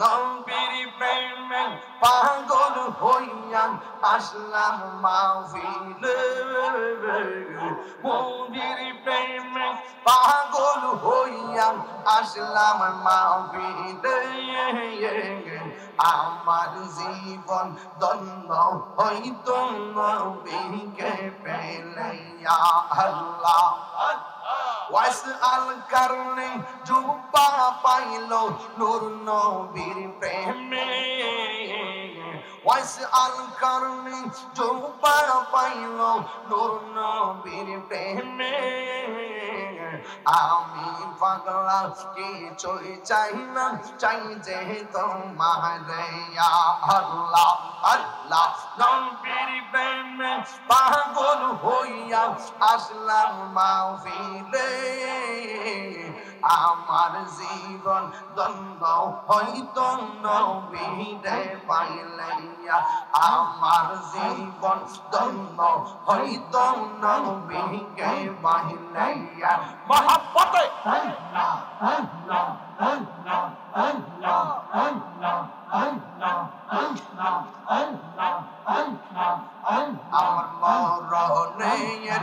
নবীর প্রেমে পাগল হইয়া আসলাম মাহফিলে। নবীর প্রেমে পাগল হইয়া আসলাম মাহফিলে। আমার জীবন দন্ন হইতো নবীকে পেলে ইয়া আল্লাহ। ওয়াইস আল কারণে জুব্বা পাইল নূর নবীর প্রেমে। ওয়াইস আল কারণে জুব্বা পাইল নূর নবীর প্রেমে। আমি পাগলা কিছুই চাই না চাই যে তোমার আল্লাহ। আল্লাহ পাগল হইয়া আসলাম মাহফিলে। আমার জীবন দ্বন্দ্ব হইতো নবীরে পাইলাইয়া। আমার জীবন দ্বন্দ্ব হইতো নবীকে পাইলাইয়া। মহাব্বতে। আমার মরণের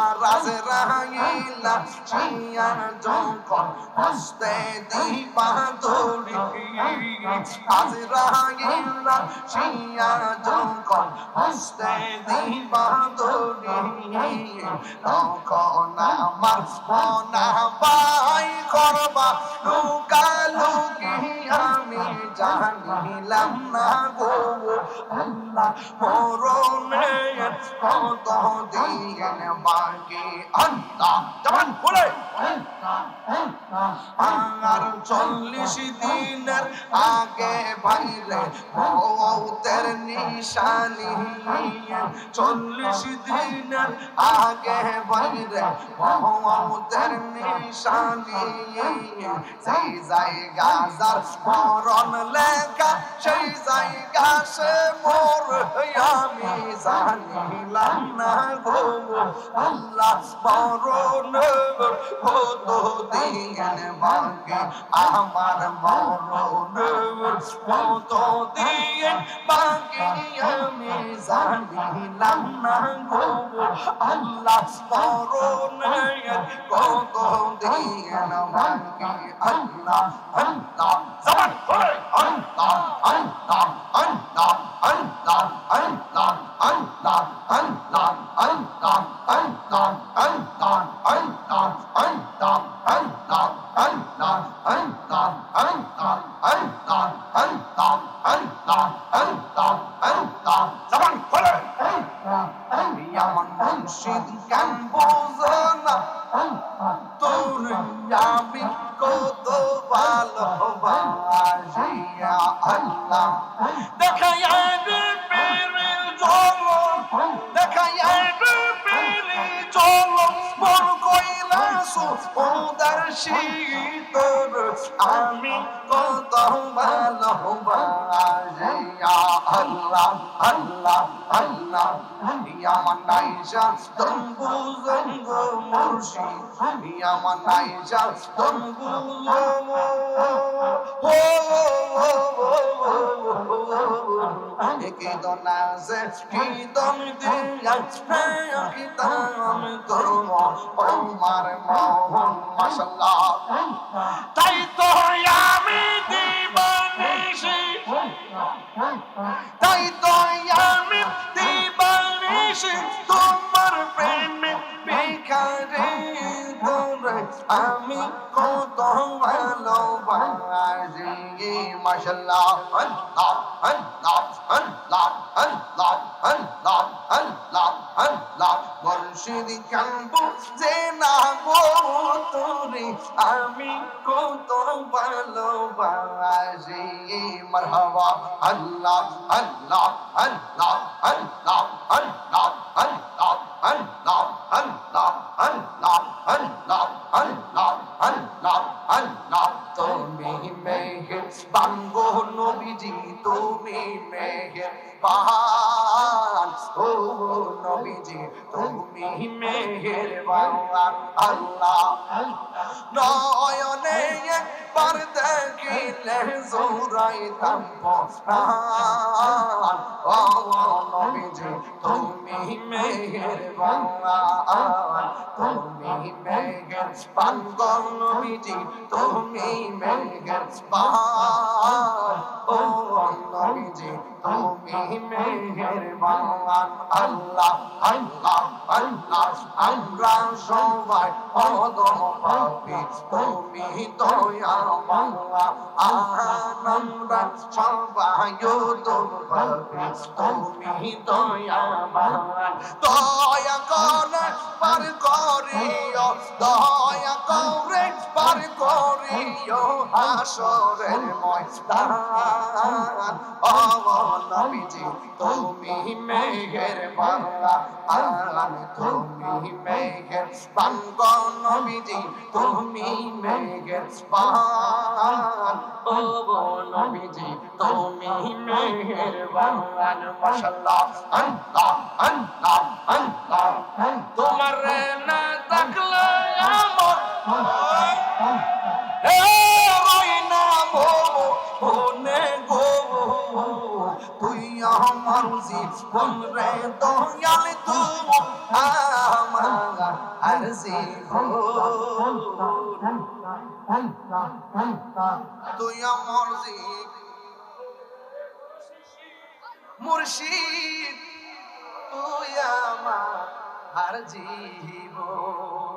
আরাজ রাগিলা চিয়া যখন হস্তে দিবা দৌড়ি আজ রাগিলা চিয়া যখন হস্তে দিবা দৌড়ি তখন আমার মনা পাই করবা, লুকা লুকি আমি জানিলাম না গো। আল্লাহ মরণের কত দিন বাকি? আল্লাহ, জবান খুলে। আর চল্লিশ দিনের আগে বাইরে মৌতের নিশানি চল্লিশ দিনের আগে বাইরে মৌতের নিশানি সেই জায়গা যার মরণ লেখা সেই জায়গা সে মোর আমি জানিলাম না গো। আল্লাহ মরণ কত দিন বাকি আমার মরণ কত দিন বাকি আমি জানিলাম না গো। আল্লাহ মরণ কত দিন বাকি আল্লাহ আল্লাহ জবান ওদার শীতর আমি কত ভালোবাসি আল্লাহ আল্লাহ আল্লাহ আমার নাইজা তম্বু জঙ্গ মুর্শিদ আমার কি দনাসে কি দম দিয়া কি দাম করম আমার মোহন মাশাল্লাহ তাই তো আমি দিবানিশি তাই তো আমি দিবানিশি তোমার প্রেমে ভিখারি তোরে আমি কত ভালোবাসি মাশাল্লাহ আল্লাহ মুর্শিদ কানবো যে না গো তোরে, আমি কত ভালোবাসি। মারহাবা, আল্লাহ আল্লাহ আল্লাহ আল্লাহ আল্লাহ আল্লাহ আল্লাহ আল্লাহ আল্লাহ আল্লাহ। বাংলার আল্লাহ নয়নে একবার দেখিলে জোরাইতাম পরাণ ও নবীজি তুমি বাংলার তুমি মেঘের পাঙ্গল নবীজি তুমি মেঘের পাহাড় ও নবীজি তুমি মেঘের বাংলার আল্লাহ আল্লাহ আল্লাহ আমরা সবাই অদম পাপি তুমি দয়া বাংলা আমরা সবাই অদম পাপি তুমি দয়া বাংলা দয়া করে পার করিও দয়া করে পার করিও হাসরের ময়দান ও নবীজি তুমি মেঘের বাংলা আন তুমি মেঘের বাঙ্গ নবীজি তুমি মেঘের বান ও নবীজি তুমি মেঘের বাংলান মাশাআল্লাহ, আল্লাহ আল্লাহ আল্লাহ। তোমার না हमरे दोयाल तू हमारा अर्जी तू या मर्जी মুর্শিদ তুই আমার জীবন